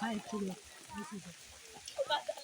काय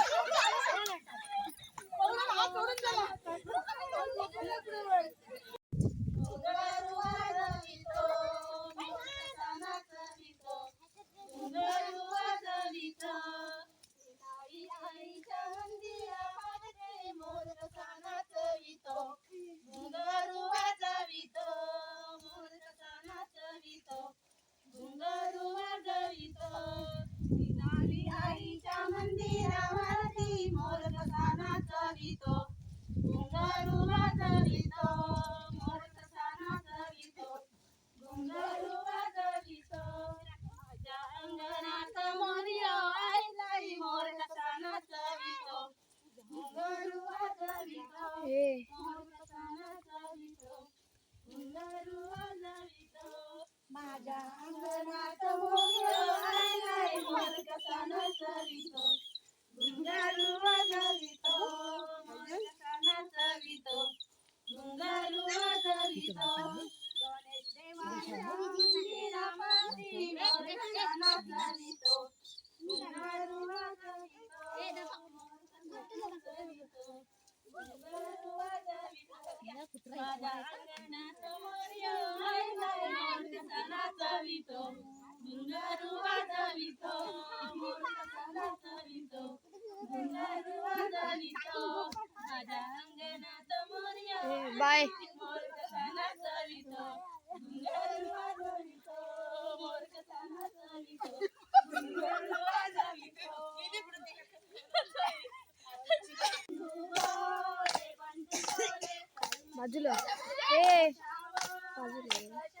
ধাবিত দুর্গারুয়া ধাবিত ধাবিত দুর্গারুয়া ধাবিত রাজাঙ্গনা তমরিয়া বাই ধাবিত দুর্গারুয়া ধাবিত মোর কথা ধাবিত দুর্গারুয়া ধাবিত बाजूला ए बाजूला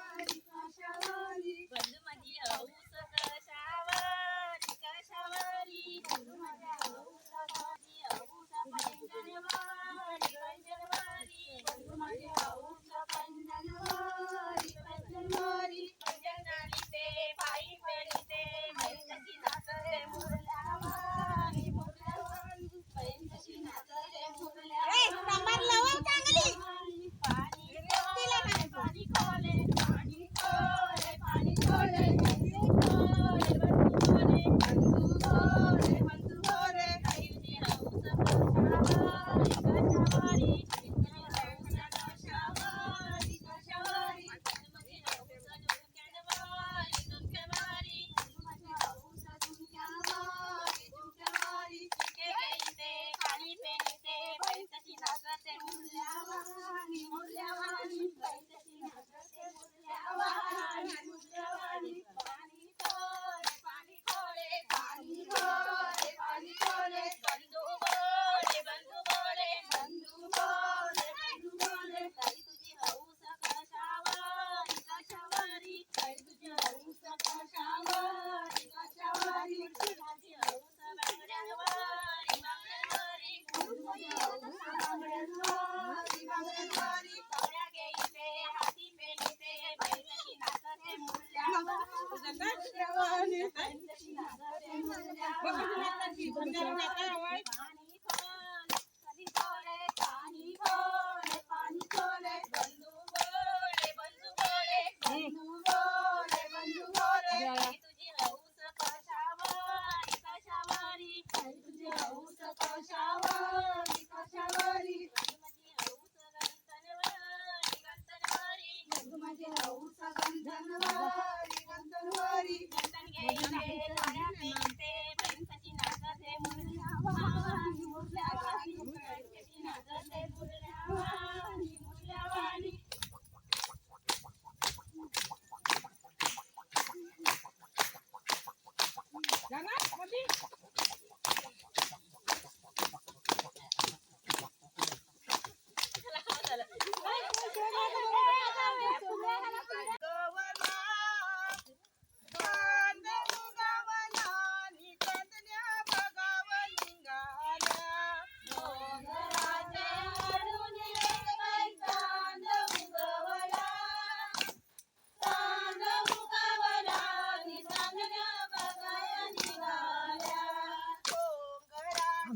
ભગવાન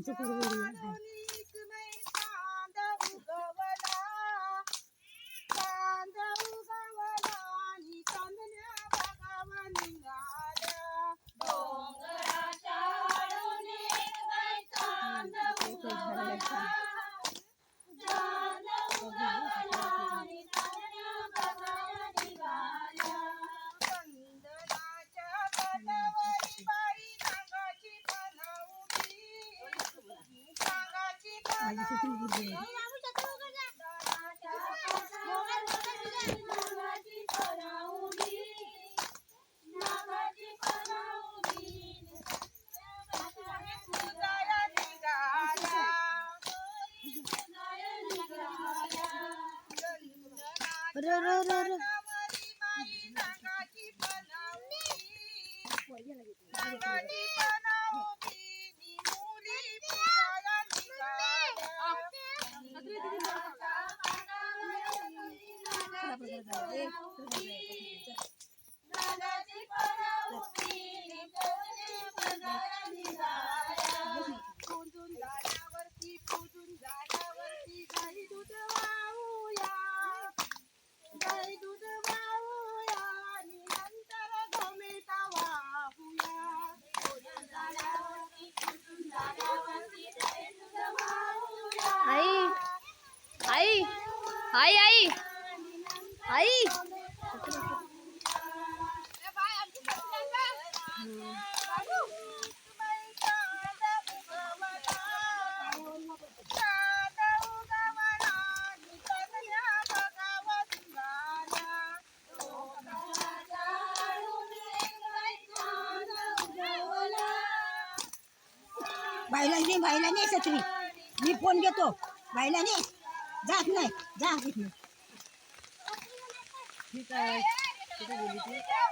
这不都一样？री 小雨。बायला नाही बायला नाही सचिवी मी फोन घेतो बायला नाही जात नाही जात ठीक